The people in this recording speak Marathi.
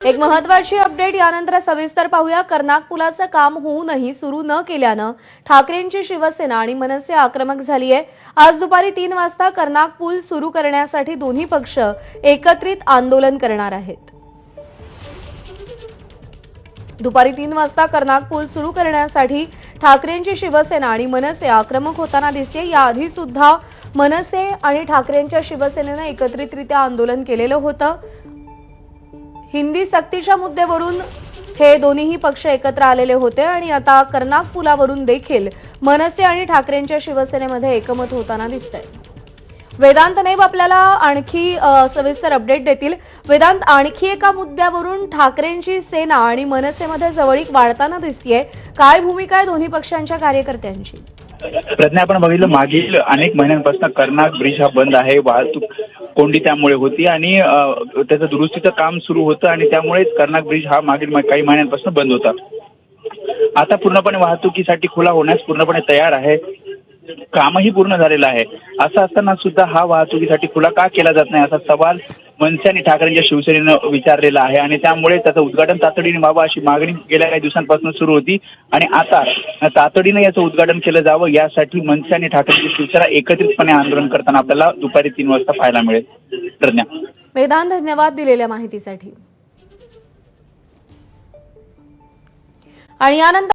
एक महत्वाची अपडेट यानंतर सविस्तर पाहूया. कर्नाक पुलाचं काम होऊनही सुरू न केल्यानं ठाकरेंची शिवसेना आणि मनसे आक्रमक झाली आहे आज दुपारी तीन वाजता कर्नाक पूल सुरू करण्यासाठी दोन्ही पक्ष एकत्रित आंदोलन करणार आहेत. दुपारी तीन वाजता कर्नाक पूल सुरू करण्यासाठी ठाकरेंची शिवसेना आणि मनसे आक्रमक होताना दिसते. याआधी सुद्धा मनसे आणि ठाकरेंच्या शिवसेनेनं एकत्रितरित्या आंदोलन केलेलं होतं. हिंदी सक्तीच्या मुद्द्यावरून हे दोन्हीही पक्ष एकत्र आलेले होते आणि आता कर्नाक पुलावरून देखील मनसे आणि ठाकरेंच्या शिवसेनेमध्ये एकमत होताना दिसतंय. वेदांत नेब आपल्याला आणखी सविस्तर अपडेट देतील. वेदांत आणखी एका मुद्द्यावरून ठाकरेंची सेना आणि मनसेमध्ये जवळीक वाढताना दिसतीये. काय भूमिका आहे दोन्ही पक्षांच्या कार्यकर्त्यांची? प्रज्ञा आपण बघितलं मागील अनेक महिन्यांपासून कर्नाक ब्रिज हा बंद आहे. वाहतूक कोंडी त्यामुळे होती आणि त्याचं दुरुस्तीचं काम सुरू होतं आणि त्यामुळे कर्नाक ब्रिज हा मागील काही महिन्यांपासून बंद होता. आता पूर्णपणे वाहतुकीसाठी खुला होण्यास पूर्णपणे तयार आहे. कामही पूर्ण झालेलं आहे. असं असताना सुद्धा हा वाहतुकीसाठी खुला का केला जात नाही असा सवाल मनसे आणि ठाकरेंच्या शिवसेनेनं विचारलेला आहे आणि त्यामुळे त्याचं उद्घाटन तातडीने व्हावं अशी मागणी गेल्या काही दिवसांपासून सुरू होती. आणि आता तातडीनं याचं उद्घाटन केलं जावं यासाठी मनसे आणि ठाकरेंची शिवसेना एकत्रितपणे आंदोलन करताना आपल्याला दुपारी तीन वाजता पाहायला मिळेल. प्रज्ञा वेदांत धन्यवाद दिलेल्या माहितीसाठी. आणि यानंतर